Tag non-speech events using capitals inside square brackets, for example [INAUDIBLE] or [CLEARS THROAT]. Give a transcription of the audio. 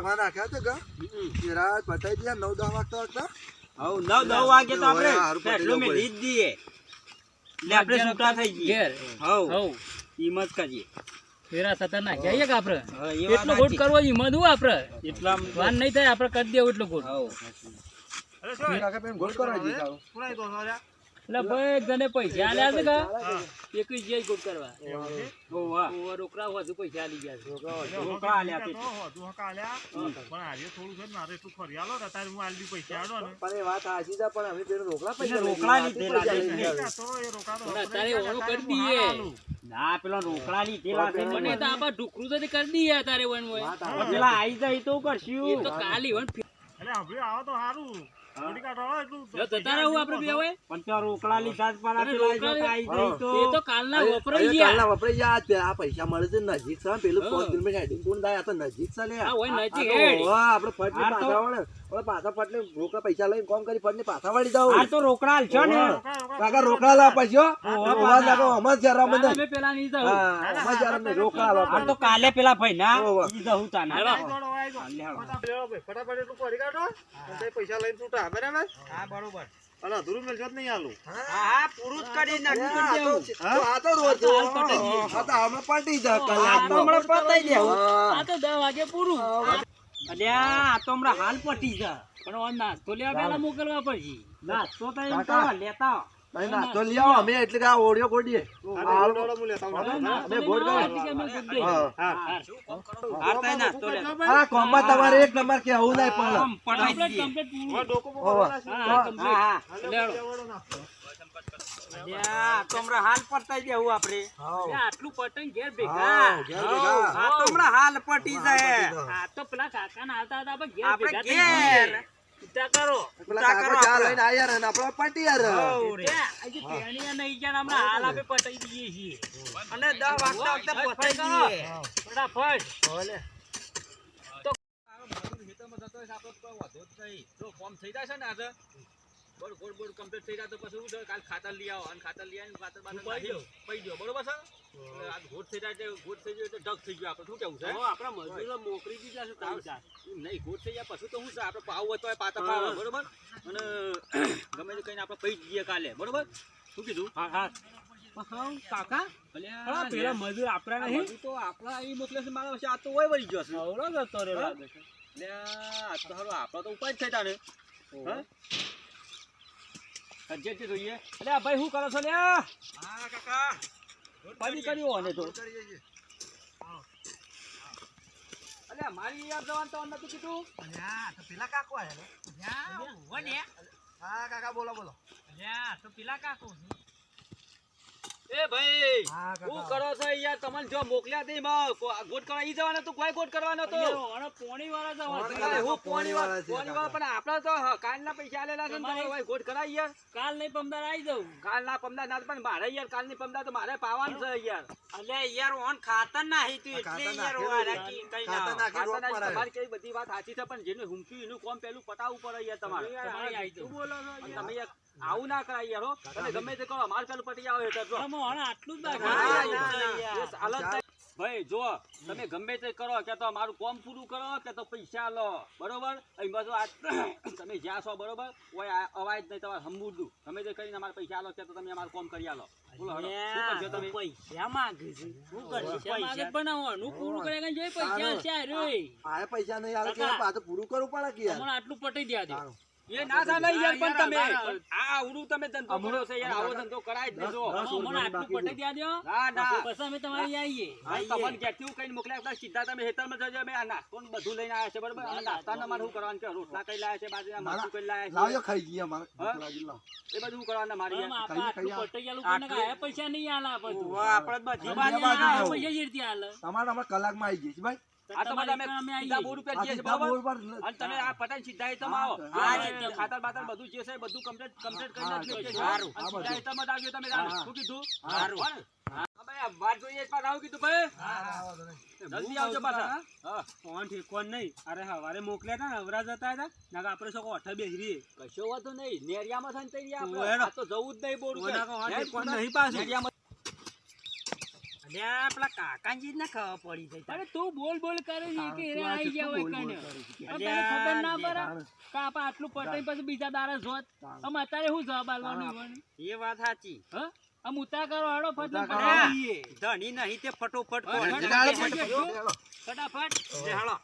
ભાગવા નાખ્યા છે એ રાત બતાવી દે નવ દસ વાગતા વાગતા. હવ નવ દસ વાગે તો આપણે ફેસલો જવું મેલી જ એટલે આપણે છૂટા થઈ જઈએ. ઘેર. હવ. હવ. હિંમત કરીએ. ફેરા થતા ના જઈએ કે આપણે એટલો ગોટ. કરવો હિંમત હું આપણે એટલા વાન નહીં થાય આપણે કરી દેવું એટલો ગોટ હવ. ગોળ કરવા જઈએ. એટલે ભાઈ ગને પૈસા આલ્યા છે કા એક જ જઈ ગોટ કરવા ઓવા. રોકડા વધુ પૈસા આલી ગયા છે રોકડા આલ્યા તે. પણ એ વાત સાચી છે પણ અમે પેલું રોકડા પૈસા રોકડા લઈ લીધેલા પૈસા છે. લઈ ગયા. પણ અત્યારે ઓણું કરી દઈએ ના પેલા રોકડા લીધેલા છે મને તો આપણે ઢુકરું તો કરી દઈએ અત્યારે વન હોય પેલા આઈ જાય તો એ કરશું તો કાલી વન હા. જો પણ રોકડા જ અરે રોકડા જો તો એ તો. તે- પૈસા છે છે હા. તો છે તો આપણે આવો તો- પાછા રોકડા પૈસા લઈને કોમ કરી ફટને પાછા વાળી જાવ આ તો રોકડા આલશો ને. કાકા રોકડા. લાગો, આમાં જ જરા મને. કાલે પેલા ભાઈ જાઉં. પેલા. હા. પૂરું જ કરી નાખ્યું આ તો રોજ આ તો હમણાં પટી જાય આ હમણાં પતાઈ દેવું આ તો દસ વાગે પૂરું. અલ્યા આ તો હમણાં હાલ પટી જા. પણ ઓન નાસ્તો લેવા પહેલા મોકલવા પડશે. નાસ્તો તો તો એમ તો લેતા આવો. નહીં, લઈ આવો અમે એટલે કે આ ઓળિયો ગોડીએ. હાલ. અમે ગોળ ગોળ. હા. હા હા. તો એ નાસ્તો લે. હા કોમમાં તમારે એક નંબર કે આવું નહીં પણ. પટાઈ તો હાલ દેવું આપણે આટલું પતંગ ઘેર ભેગા. ઘેર ભેગા. આ તો હમણાં હાલ પટી જાય. આ તો પેલા કાકા ના આવતા હતા ઘેર થઈ કરો ચા આપણે. લઈને આયા ને આપણે પાટી યાર હઉ રે. ત્યાં આજે ટેણીયા નહીં ગયા ને હમણાં હાલ આપણે પતાઈ દઈએ છીએ અને દસ વાગતા વાગતા પતાઈ દઈએ ફટાફટ હો, આપણા મજૂરો મોકલી દીધા છે ત્રણ ચાર. નહીં, ગોઠ થઈ ગયા તો પછી કાલ ખાતર લઈ આવો? અને ગમે તે કહીને આપણે પૈ જઈએ બરોબર? તો છે, તો ગયો [CLEARS THROAT] જતો રહ્યો હા? લાગે છે. અલ્યા, આ તો ઉપાય થઈ થતા ને જોઈએ. ભાઈ શું કરો છો લ્યા? પાણી કર્યું હોને તો. અલ્યા, મારી યાર જવાન તો નતું કીધું. પેલા કાકો આયા ઊભો ને. હા કાકા બોલો બોલો. અલ્યા, તો પેલા કાકો એ ભાઈ હું શું કરો છો યાર તમને જો મોકલ્યા દે માં ગોટ કરવા ઈ જવાનો તો કોઈ ગોટ કરવાનો તો અલ્યા, જવા પોણી પોણી તો પૈસા આલેલા છે ને યાર. કાલ નહીં પમદાર આવી ના પણ મારે યાર તો મારે પાવાનું છે યાર. અલે યાર ઓન ખાતર તું એટલે યાર. તમારી કઈ બધી વાત સાચી છે પણ જેનું હુમક્યું એનું કોમ પેલું પટાવું પડે યાર તમારે. શું બોલો તમે યાર આવું ના કરાય યાર હો. તમે ગમે તે કરો અમારે પેલું પટી આવે એટલે આટલું જ બાકી ના, ભાઈ જો તમે ગમે તે કરો કે તો મારું કોમ પૂરું કરો કે તો પૈસા લો બરોબર? અહીં બાજુ આ [COUGHS] તમે જ્યાં છો બરોબર? કોઈ અવાજ નહીં તમારે હંબુડું ગમે તે કરીને અમારે પૈસા લો કે તો તમે અમારું કોમ કરી આલો. બોલો તમે? પૈસા માંગે છે. શું પૂરું કરે કે જોઈ પૈસા છે રે. આયા પૈસા નહીં આવે કે પાછું પૂરું કરવું પડે કે યાર? આટલું પટી દે. એ ના ચાલે યાર પણ તમે આ આવડું તમે ધંધો કરો છો યાર આવો ધંધો કરાય જ નહીં જો દસ અમને આટલું પટી દ્યા દો. ના ના. પછી અમે તમારી આવીએ હા, તમને ઘેરથી કઈ મોકલ્યા હતા, સીધા તમે ખેતરમાં જજો અમે આ નાસ્તો બધું લઈને આવ્યા છે બરોબર? અને નાસ્તાને અમારે શું કરવાનું છે? રોટલા કઈ લાયા છે બાજરીના મરચું કઈ લાયા છે? છે ખાઈ ગયા મારે. એ બધું કરવાના મારી આટલું કઈ પટી ગયેલું કોઈને આટલું- પૈસા નહીં આલા બધું. આપણે બધી બાજુ બાજુ આ પૈસા જીરતી રીતે આલે. તમારે અમે કલાકમાં આવી જઈશ ભાઈ. આ તો અમે સીધા. બોર્ડ ઉપર જઈએ બરોબર? અને તમે આ પટાઈને સીધા હેતમ હા, આવો આ જે ખાતર બાતર બધું જે છે બધું કમ્પ્લીટ કમ્પ્લીટ કરી છીએ. સારું. સીધા. જ આવજો તમે હા, શું કીધું? સારું. વાત જોઈએ પાછા આવું કીધું ભાઈ જલ્દી આવજો પાછા હા કોણ ઠેકોન નહીં અરે હવારે મોકલ્યા હતા ને અવરા જતા હતા ના આપણે શું અઠા બેસરી કશો વાતો નહીં નેરિયામાં થઈને રહ્યા તું આપણે. હેડો. આ તો જવું જ નહીં બોર્ડ ઉપર. કોના કો વાત હેડ, નહીં પાછું. નેરિયામાં અલ્યા પેલા કાકાજી ને ખબર પડી જાય અરે તું બોલ બોલ કરે છે કે રે તું ગયા હોય કને? બોલ કરે છે? હવે તને ખબર ના પડે કે આટલું પટાઈ પછી બીજા દારા જોત આમ અત્યારે હું જવાબ આલવાનું? એ વાત સાચી. હ? આમ ઉતા કરો હાડો ફટ. ધણી નહીં તે ફટોફટ ફટાફટ. હાલો.